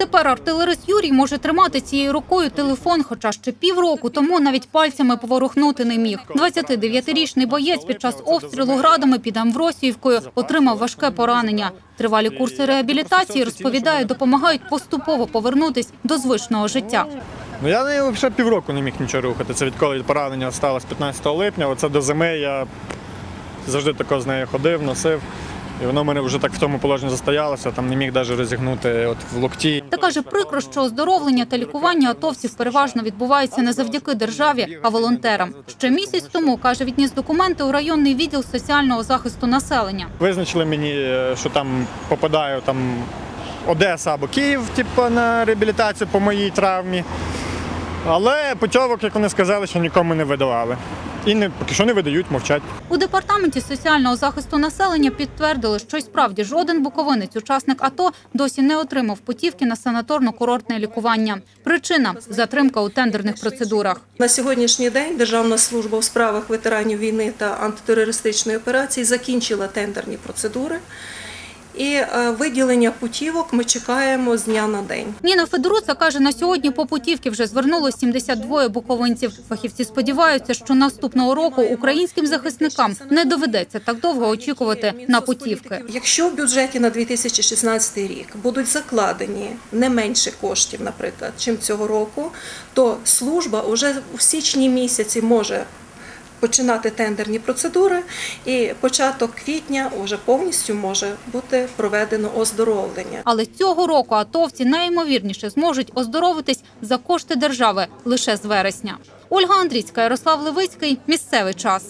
Тепер артилерист Юрій може тримати цією рукою телефон, хоча ще півроку тому навіть пальцями поворухнути не міг. 29-річний боєць під час обстрілу градами під Амвросіївкою отримав важке поранення. Тривалі курси реабілітації розповідає, допомагають поступово повернутись до звичного життя. Ну я не взагалі півроку не міг нічого рухати. Це відколи поранення сталося 15 липня. Оце до зими я завжди тако з нею ходив, носив. І воно в мене вже так в тому положенні застоялося, там не міг навіть розігнути от в локті. Та каже, прикро, що оздоровлення та лікування атовців переважно відбувається не завдяки державі, а волонтерам. Ще місяць тому каже, відніс документи у районний відділ соціального захисту населення. Визначили мені, е, що там попадаю там Одеса або Київ, типу, на реабілітацію по моїй травмі. Але путьовок, як вони сказали, що нікому не видавали. І не поки що не видають, мовчать. У департаменті соціального захисту населення підтвердили, що й справді жоден буковинець, учасник АТО, досі не отримав путівки на санаторно-курортне лікування. Причина затримка у тендерних процедурах. На сьогоднішній день Державна служба у справах ветеранів війни та антитерористичної операції закінчила тендерні процедури. І е, виділення путівок ми чекаємо з дня на день. Ніна Федоруца каже, на сьогодні по путівки вже звернуло 72 буковинців. Фахівці сподіваються, що наступного року українським захисникам не доведеться так довго очікувати на путівки. Якщо в бюджеті на 2016 рік будуть закладені не менше коштів, наприклад, чим цього року, то служба вже в січні місяці може починати тендерні процедури, і початок квітня вже повністю може бути проведено оздоровлення. Але цього року атовці найімовірніше зможуть оздоровитись за кошти держави лише з вересня. Ольга Андрійська, Ярослав Левицький. Місцевий час.